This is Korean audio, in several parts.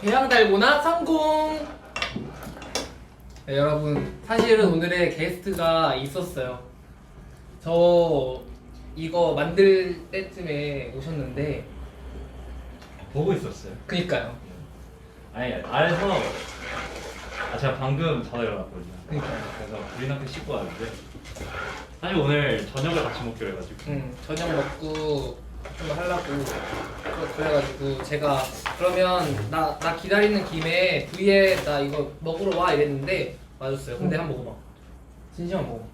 배양 달고나 성공. 네, 여러분 사실은 오늘의 게스트가 있었어요. 저 이거 만들 때쯤에 오셨는데 보고 있었어요. 그니까요. 아니 아래서 아 제가 방금 전화를 받았거든요. 그니까요. 그래서 우리한테 씻고 왔는데 사실 오늘 저녁을 같이 먹기로 해가지고 응, 저녁 먹고 좀 하려고 그래가지고 제가 그러면 나, 나 기다리는 김에 V에 나 이거 먹으러 와 이랬는데 맞았어요. 근데 한 번 먹어봐. 진심한 먹어.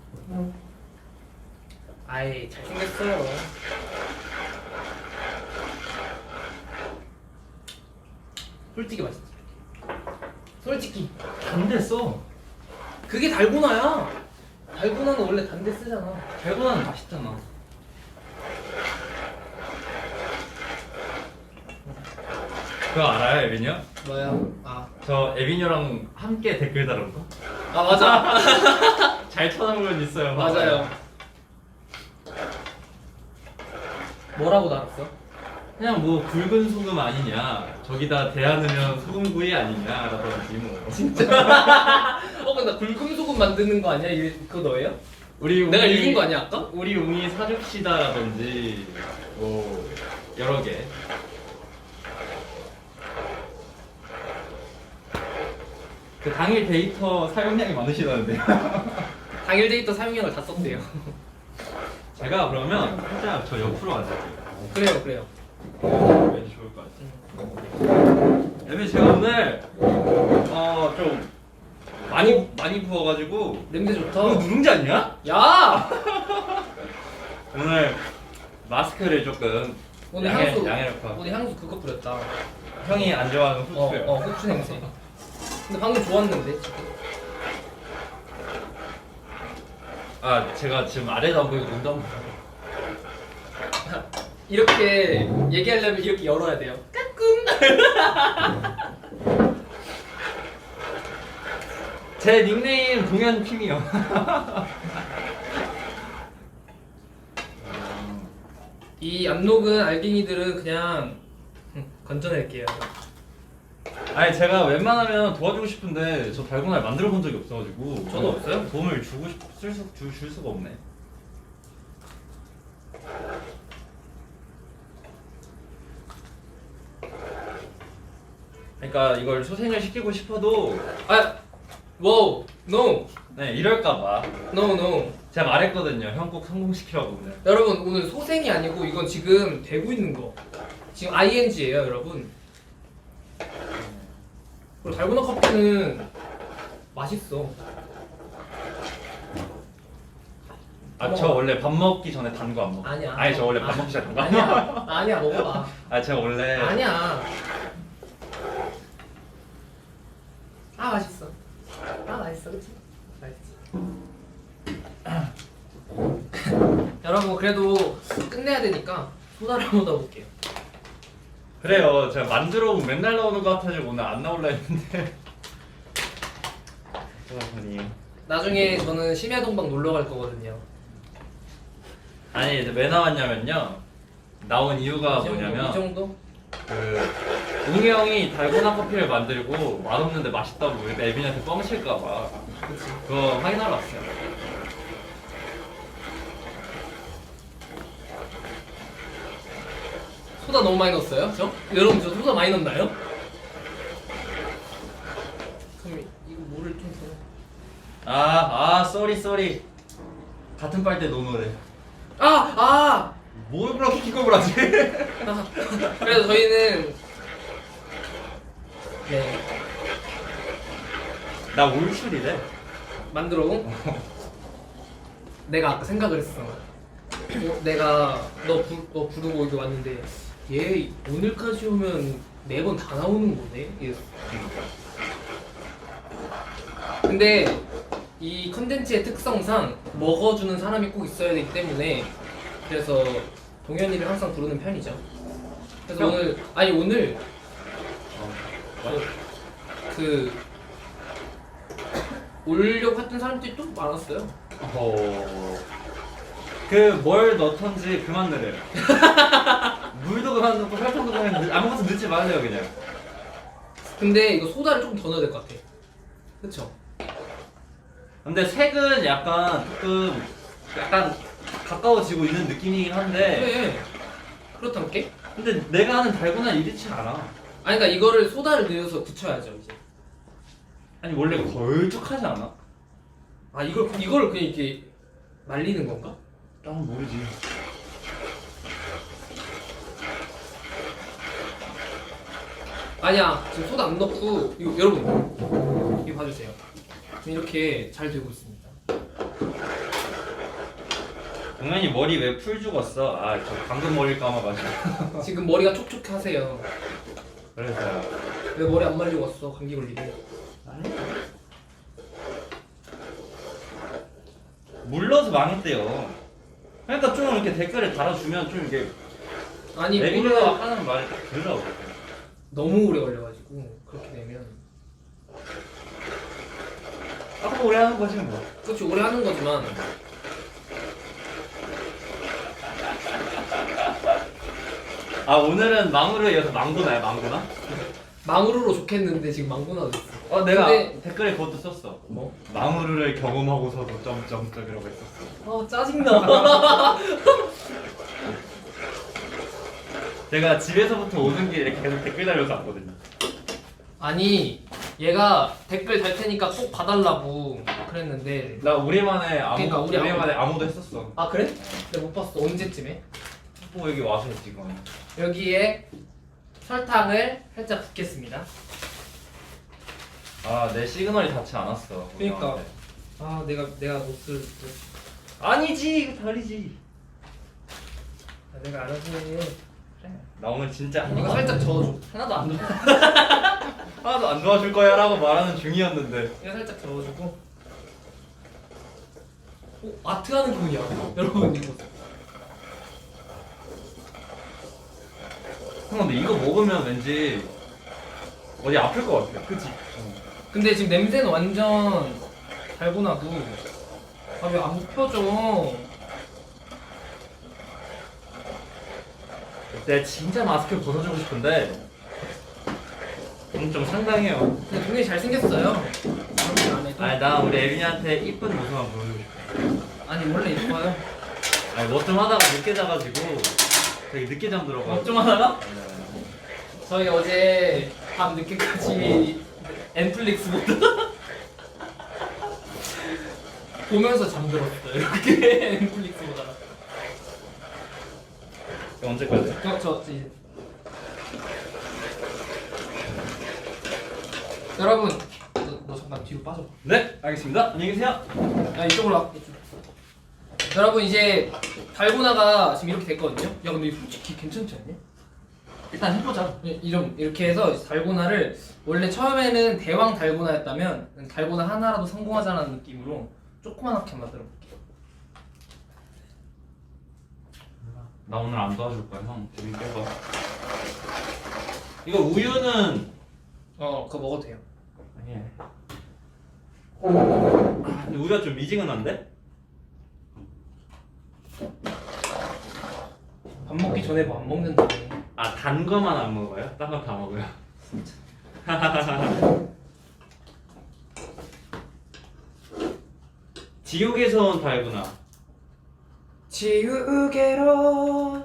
아이 잘생겼어요. 솔직히 맛있지. 솔직히 단데 써. 그게 달고나야. 달고나는 원래 단데 쓰잖아. 달고나는 맛있잖아. 그거 알아요, 형? 뭐야? 아, 저 형랑 함께 댓글 다룬 거? 아 맞아. 잘 쳐다보면 있어요. 맞아요. 뭐라고 달았어? 그냥 뭐 굵은 소금 아니냐, 저기다 대하느면 소금구이 아니냐라든지 뭐. 진짜? 어, 근데 나 굵은 소금 만드는 거 아니야? 이- 그거 너예요? 우리 내가 웅이- 읽은 거 아니야 아까? 우리 웅이 사줍시다라든지 뭐 여러 개. 그 당일 데이터 사용량이 많으시다는데요. 당일 데이터 사용량을 다 썼대요. 제가 그러면 살짝 저 옆으로 앉을게요. 그래요, 그래요. 왠지 좋을 것 같아요. 에비 제가 오늘 어 좀 많이 많이 부어가지고 냄새 이거 좋다. 누룽지 아니야? 야! 오늘 마스크를 조금 오늘 양해- 향수 양해롭고 오늘 향수 그거 뿌렸다. 형이 안 좋아하는 어, 후추요. 어, 후추 냄새. 근데 방금 좋았는데. 지금. 아 제가 지금 아래도 안 보이고 눈도 안 보여. 이렇게 얘기하려면 이렇게 열어야 돼요. 제 닉네임 동현 킴이요. 이 앞녹은 알갱이들은 그냥 음, 건져낼게요. 아니 제가 웬만하면 도와주고 싶은데 저 달고나를 만들어 본 적이 없어가지고 저도 없어요? 도움을 주고 싶, 쓸 수, 줄, 줄 수가 없네. 그러니까 이걸 소생을 시키고 싶어도 아, 와우, no, 네 이럴까봐 no, no. 제가 말했거든요. 형 꼭 성공시키라고 오늘. 여러분 오늘 소생이 아니고 이건 지금 되고 있는 거. 지금 ing예요, 여러분. 그리고 달고나 커피는 맛있어. 아 저 원래 밥 먹기 전에 단 거 안 먹어. 아니야. 아니 저 원래 밥 아, 먹기 전에 단 거 안 먹어. 아니야, 아니야 먹어봐. 아 제가 원래 아니야. 아 맛있어. 아 맛있어, 그렇지? 맛있지. 여러분 그래도 끝내야 되니까 소다를 묻어볼게요. 그래요. 제가 만들어 오면 맨날 나오는 거 같아가지고 오늘 안 나올라 했는데. 아니 나중에 저는 심야동방 놀러 갈 거거든요. 아니 이제 왜 나왔냐면요. 나온 이유가 이 정도, 뭐냐면 이 정도? 그 웅이 형이 달고나 커피를 만들고 맛없는데 맛있다고 우리 에빈한테 뻥칠까봐. 그거 확인하러 왔어요. 소다 너무 많이 넣었어요? 저? 여러분 저 소다 많이 넣나요? 그럼 이거 물을 좀 더. 아, 아, 쏘리, 쏘리. 같은 빨대 노노래. 아, 아, 뭘 그렇게 기겁을 하지? 아. 그래서 저희는 네나 울출이래. 만들어 온 내가 아까 생각을 했어. 어, 내가 너, 부, 너 부르고 여기 왔는데 얘 오늘까지 오면 매번 다 나오는 거네. 이랬어. 근데 이 컨텐츠의 특성상 먹어주는 사람이 꼭 있어야 되기 때문에 그래서 동현이를 항상 부르는 편이죠. 그래서 형. 오늘 아니 오늘 어, 그 올려고 했던 사람들이 또 많았어요. 어... 그뭘 넣던지 그만 넣으래요. 물도 그만 넣고 설탕도 그만 넣 아무것도 넣지 말래요 그냥. 근데 이거 소다를 조금 더 넣어야 될 것 같아. 그쵸? 근데 색은 약간 조금 약간 가까워지고 있는 느낌이긴 한데 그래. 그렇다면 게? 근데 내가 하는 달고나 이렇지 않아. 아니 그러니까 이거를 소다를 넣어서 굳혀야죠 이제. 아니 원래 걸쭉하지 않아? 아 이걸 이걸 그냥 이렇게 말리는 건가? 난 모르지. 아니야 지금 소다 안 넣고 이거 여러분 이거 봐주세요. 지금 이렇게 잘 되고 있습니다. 동현이 머리 왜 풀 죽었어? 아 저 방금 머리 감아가지고. 지금 머리가 촉촉하세요. 그래서요. 왜 머리 안 말리고 왔어? 감기 걸리고. 물러서 망했대요. 그러니까 좀 이렇게 댓글에 달아주면 좀 이게 아니 애기가 물을 하는 딱 들으라고. 너무 오래 걸려가지고 그렇게 되면 아까 오래 하는 거지 뭐. 그렇지 오래 하는 거지만 아 오늘은 망으로 이어서 망고나요 망고나? 망우루로 좋겠는데 지금 망고나도 있어. 어 내가 근데- 댓글에 그것도 썼어. 뭐? 망우루를 경험하고서도 점점점이라고 했었어. 아 짜증나. 제가 집에서부터 오는 길에 이렇게 계속 댓글 달려서 왔거든요. 아니 얘가 댓글 달 테니까 꼭 봐달라고 그랬는데 나 우리만의 아무 그러니까 우리 우리만의 아무도 했었어. 아 그래? 내가 못 봤어 언제쯤에? 뭐 여기 와서 그건. 여기에 설탕을 살짝 붓겠습니다. 아내 시그널이 닿지 않았어. 그러니까. 우리한테. 아 내가 내가 노트를 아니지 이거 다르지. 아, 내가 알아서 해. 나 오늘 진짜 이거 살짝 저어줘. 하나도 안 넣어. 하나도 안 도와줄 거야 라고 말하는 중이었는데. 이거 살짝 저어주고. 오 아트 하는 기분이야. 여러분 이거. 형 근데 이거 먹으면 왠지 어디 아플 것 같아. 그치? 근데 지금 냄새는 완전 달고나도 아왜안 묻혀져? 내가 진짜 마스크 벗어주고 싶은데 음, 좀 상당해요. 근데 잘생겼어요. 그렇게 안 해도. 아니 나 우리 에빈이한테 이쁜 모습만 보여주고 싶어. 아니 원래 이뻐요. 아니 뭐 좀 하다가 늦게 자가지고 되게 늦게 잠들어가지고 걱정 하다가 저희 어제 밤 늦게까지 넷플릭스 보다 보면서 잠들었어요. 이렇게 넷플릭스 보다가. 언제까지? 저, 저 이제 여러분 너, 너 잠깐 뒤로 빠져. 네 알겠습니다. 안녕히 계세요. 야 이쪽으로 와. 이쪽. 여러분 이제 달고나가 지금 이렇게 됐거든요. 야 근데 이거 솔직히 괜찮지 않냐? 일단 해보자. 이- 이런 이렇게 해서 달고나를 원래 처음에는 대왕 달고나였다면 달고나 하나라도 성공하자는 느낌으로 조그만하게 만들어 볼게요. 나 오늘 안 도와줄 거야 형. 재밌게 해봐. 이거 우유는 어 그거 먹어도 돼요. 아니야. 아, 근데 우유가 좀 미지근한데? 밥 먹기 전에 뭐 안 먹는다고. 아 단 거만 안 먹어요? 딴 거 다 먹어요. 지옥에서 온 달구나. 지우개로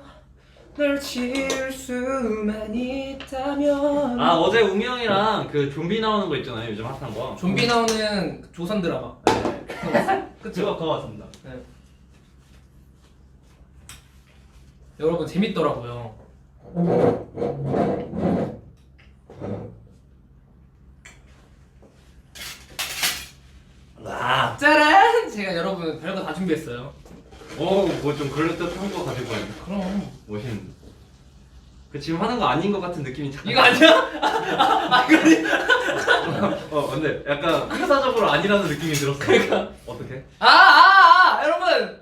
널 지울 수만 있다면. 아 어제 웅이 형이랑 그 좀비 나오는 거 있잖아요 요즘 핫한 거. 좀비 나오는 그 조선 드라마. 네. 그쵸? 그거 그거 같습니다. 네. 여러분 재밌더라고요. 와. 짜란! 제가 여러분 별거 다 준비했어요. 어 뭐 좀 그럴 듯한 거 가지고 왔네. 그럼 멋있는. 그 지금 하는 거 아닌 것 같은 느낌이 참. 이거 아니야? 아 그래? 어 근데 약간 회사적으로 아니라는 느낌이 들었어. 그러니까. 어떻게? 아, 아, 아, 여러분.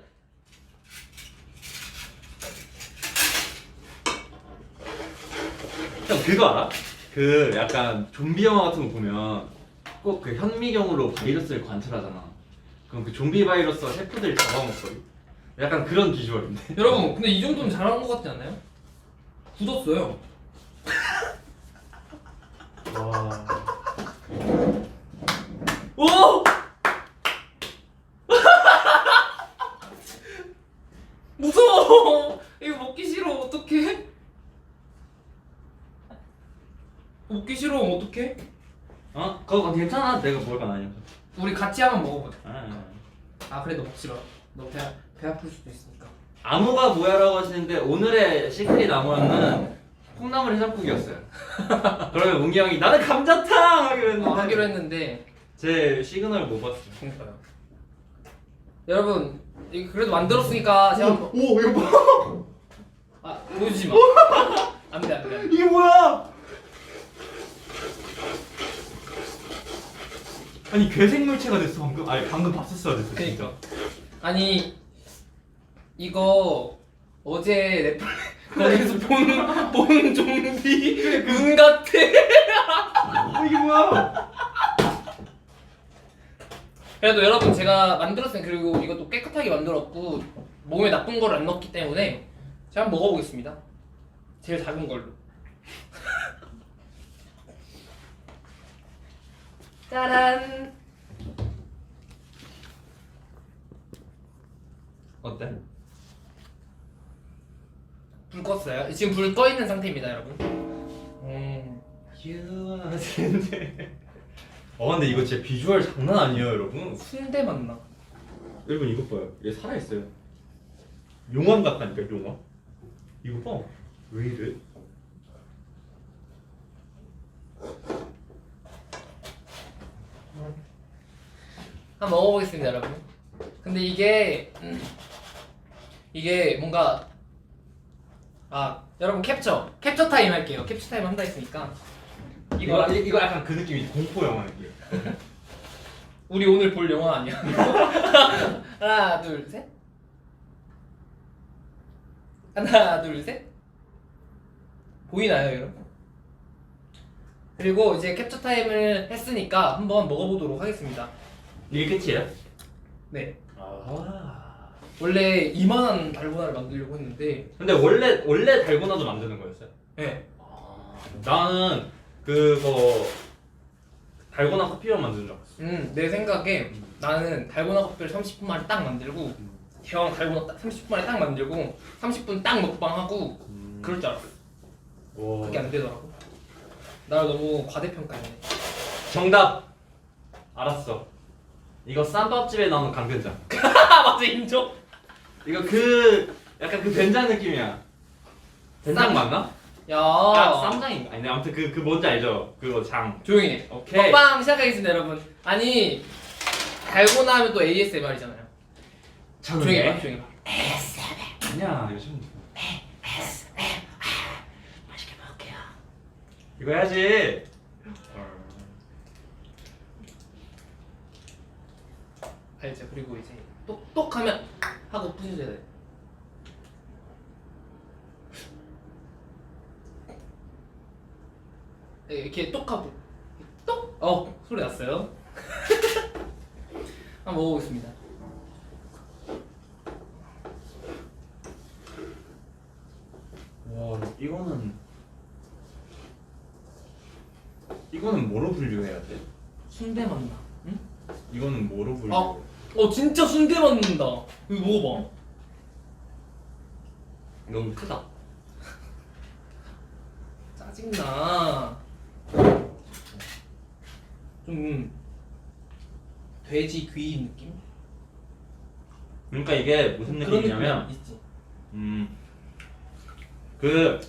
형 그거 알아? 그 약간 좀비 영화 같은 거 보면 꼭 그 현미경으로 바이러스를 관찰하잖아. 그럼 그 좀비 바이러스 세포들 잡아먹거든. 약간 그런 비주얼인데. 여러분, 근데 이 정도면 잘한 것 같지 않나요? 굳었어요. 와. 오! 무서워. 이거 먹기 싫어. 어떡해? 먹기 싫어. 어떡해? 어? 그거 괜찮아. 내가 먹을 건 아니야. 우리 같이 한번 먹어보자. 아. 아 그래 너 먹기 싫어. 너 배, 배 아플 수도 있으니까. 아무가 뭐야라고 하시는데 오늘의 시크릿 나무는 콩나물 해장국이었어요. 그러면 웅이 형이 나는 감자탕 하기로 했는데 어, 하기로 했는데 제 시그널 못 봤어요. 그러니까요. 여러분 이거 그래도 만들었으니까 제가 한번 오 이거 봐. 아 보여주지 마. 안돼 안돼. 안돼. 이게 뭐야? 아니 괴생물체가 됐어 방금. 아니 방금 봤었어야 됐어 진짜. 아니 이거 어제 넷플릭스에서 본, 본 좀비 운 같아. 어, 이게 뭐야? 그래도 여러분 제가 만들었어요. 그리고 이것도 깨끗하게 만들었고 몸에 나쁜 걸 안 넣었기 때문에 제가 한번 먹어보겠습니다. 제일 작은 걸로. 짜란. 어때? 불 껐어요. 지금 불 꺼 있는 상태입니다, 여러분. 음. 유아인데. 어 근데 이거 진짜 비주얼 장난 아니에요 여러분. 순대 맛나. 여러분 이거 봐요. 얘 살아 있어요. 용암 같다니까 용암. 이거 봐. 왜 이래? 한번 먹어보겠습니다, 여러분. 근데 이게 음, 이게 뭔가 아 여러분 캡처 캡처 타임 할게요. 캡처 타임 한다 했으니까 이거 이거 이거 약간 그 느낌이 공포 영화 느낌. 우리 오늘 볼 영화 아니야? 하나 둘 셋. 하나 둘 셋. 보이나요, 여러분? 그리고 이제 캡처 타임을 했으니까 한번 먹어보도록 하겠습니다. 이게 끝이에요? 네. 아. 원래 이만한 달고나를 만들려고 했는데 근데 원래 원래 달고나도 만드는 거였어요? 네. 나는 그거 달고나 커피만 만드는 줄 알았어. 음, 내 생각에 나는 달고나 커피를 30분 만에 딱 만들고 대왕 달고나 딱 30분 만에 딱 만들고 30분 딱 먹방하고 그럴 줄 알았어. 와. 그게 안 되더라고. 나 너무 과대평가했네. 정답. 알았어. 이거 쌈밥집에 나오는 강된장. 아 맞아 인정. 이거 그 약간 그 된장 느낌이야. 된장 쌈? 맞나? 야. 아 쌈장인가? 아니 아무튼 그 그 뭔지 알죠? 그거 장. 조용히 해. 오케이. 먹방 시작하겠습니다 여러분. 아니 달고나 하면 또 ASMR이잖아요. 조용히 해. 조용히 해. 아니야 요즘. 맛있게 먹을게요. 이거 해야지. 알죠. 그리고 이제 똑똑 하면 하고 부셔줘야 돼. 네, 이렇게 똑 하고 똑. 어 소리 났어요. 한번 먹어보겠습니다. 와 이거는 이거는 뭐로 분류해야 돼? 순대 맛나. 응? 이거는 뭐로 분류? 어. 어 진짜 순대 맛난다. 이거 먹어봐. 너무 크다. 짜증나. 좀 돼지 귀 느낌? 그러니까 이게 무슨 그런 느낌이냐면 느낌 있지. 음. 그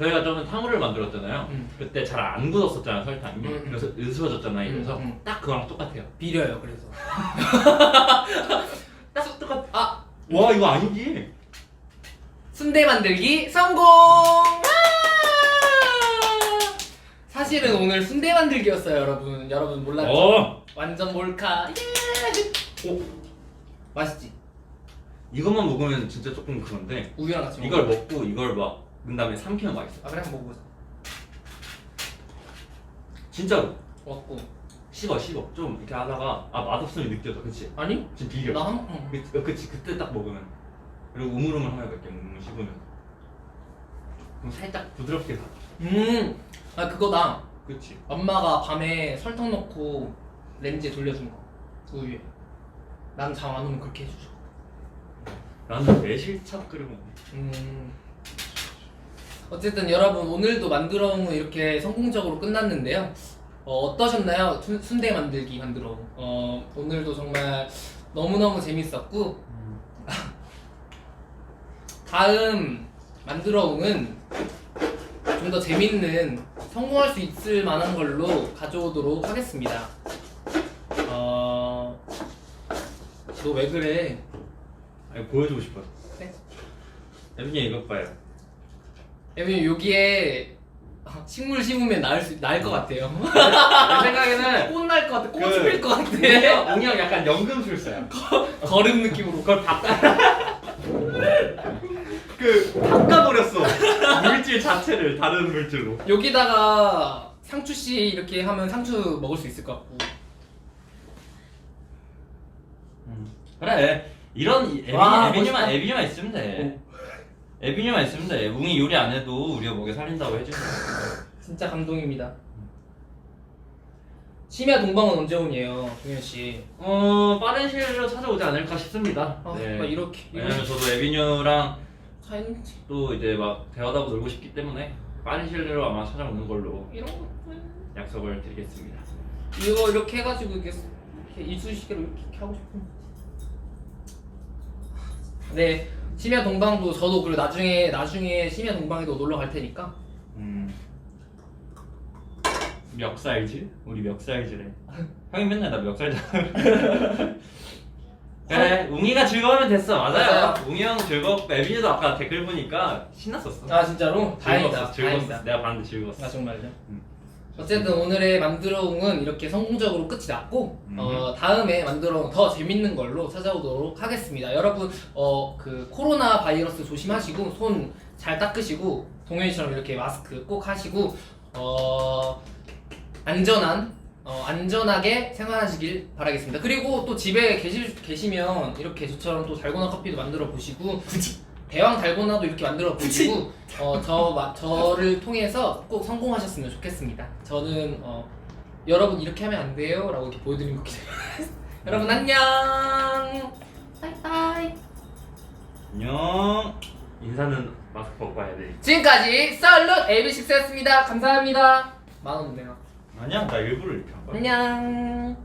저희가 좀 탕후를 만들었잖아요. 음. 그때 잘 안 굳었었잖아요 설탕이. 음, 음. 그래서 으스러졌잖아요. 그래서 음, 음. 딱 그거랑 똑같아요. 비려요 그래서. 딱 똑같. 아 와 이거 아니지? 순대 만들기 성공! 아! 사실은 오늘 순대 만들기였어요 여러분. 여러분 몰랐죠? 어. 완전 몰카. 예! 오. 맛있지? 이것만 먹으면 진짜 조금 그런데 우유랑 같이 이걸 먹어. 먹고 이걸 막 그다음에 삼키면 맛있어. 아 그래 한번 먹어보자. 진짜로 먹고. 씹어 씹어 좀 이렇게 하다가 아 맛없음이 느껴져 그치? 아니? 지금 비려. 나 한. 응. 그, 그치 그때 딱 먹으면 그리고 우물우물 하면 이렇게 우물 씹으면 그럼 살짝 부드럽게 가. 음. 아 그거다. 그치. 엄마가 밤에 설탕 넣고 렌즈에 돌려준 거 우유에 난 잠 안 오면 그렇게 해주죠 나는 매실차 끓여 먹네. 음. 어쨌든 여러분 오늘도 만들어온 거 이렇게 성공적으로 끝났는데요 어, 어떠셨나요? 순- 순대 만들기 만들어 어, 오늘도 정말 너무너무 재밌었고 다음 만들어옹은 좀더 재밌는 성공할 수 있을 만한 걸로 가져오도록 하겠습니다. 어, 너 왜 그래? 아니 보여주고 싶어. 네. 에빈이 이것 봐요. 왜냐면 여기에 식물 심으면 나을 수 나을 것 같아요. 내 생각에는 꽃 날 것 같아. 꽃이 그- 필 것 같아. 웅영, 웅영 약간 연금술사야. 걸음 느낌으로. 그걸 바꿔. 그 바꿔버렸어. 물질 자체를 다른 물질로. 여기다가 상추 씨 이렇게 하면 상추 먹을 수 있을 것 같고. 그래. 이런 이- 와, 멋있다. 에빈이만 있으면 돼. 에빈이만 있으면 돼. 웅이 요리 안 해도 우리가 먹여 살린다고 거야. 진짜 감동입니다. 심야 동방은 언제 오니에요, 동현 씨? 어 빠른 시일로 찾아오지 않을까 싶습니다. 아, 네. 막 이렇게 왜냐면 저도 에빈이랑 사인 또 이제 막 대화하고 놀고 싶기 때문에 빠른 시일 내로 아마 찾아오는 걸로 이런 거 약속을 드리겠습니다. 이거 이렇게 해가지고 이렇게, 이렇게 이쑤시개로 이렇게, 이렇게 하고 싶은. 네, 심야 동방도 저도 그리고 나중에 나중에 심야 동방에도 놀러 갈 테니까 음. 멱살질? 우리 멱살질해. 형이 맨날 나 멱살질. 그래, 웅이가 즐거우면 됐어. 맞아요. 웅이 형 즐겁고 에빈이도 아까 댓글 보니까 신났었어. 아 진짜로 다행이다, 즐거웠어. 즐거웠어. 다행이다. 내가 봤는데 즐거웠어. 아 정말요? 음. 어쨌든 오늘의 만들어옹은 이렇게 성공적으로 끝이 났고 음. 어, 다음에 만들어옹 더 재밌는 걸로 찾아오도록 하겠습니다. 여러분 어, 그 코로나 바이러스 조심하시고 손 잘 닦으시고 동현이처럼 이렇게 마스크 꼭 하시고 어, 안전한 어, 안전하게 생활하시길 바라겠습니다. 그리고 또 집에 계시, 계시면 이렇게 저처럼 또 달고나 커피도 만들어 보시고 대왕 달고나도 이렇게 만들어 보시고 어, 저 마- 저를 통해서 꼭 성공하셨으면 좋겠습니다. 저는 어, 여러분 이렇게 하면 안 돼요라고 이렇게 보여드린 거기 때문에 여러분 안녕. 바이바이. 안녕. 인사는 마스크 벗고 와야 돼. 지금까지 썰룻 AB6였습니다. 감사합니다. 만원 내가. 아니야, 나 일부러 이렇게 한 거야. 안녕.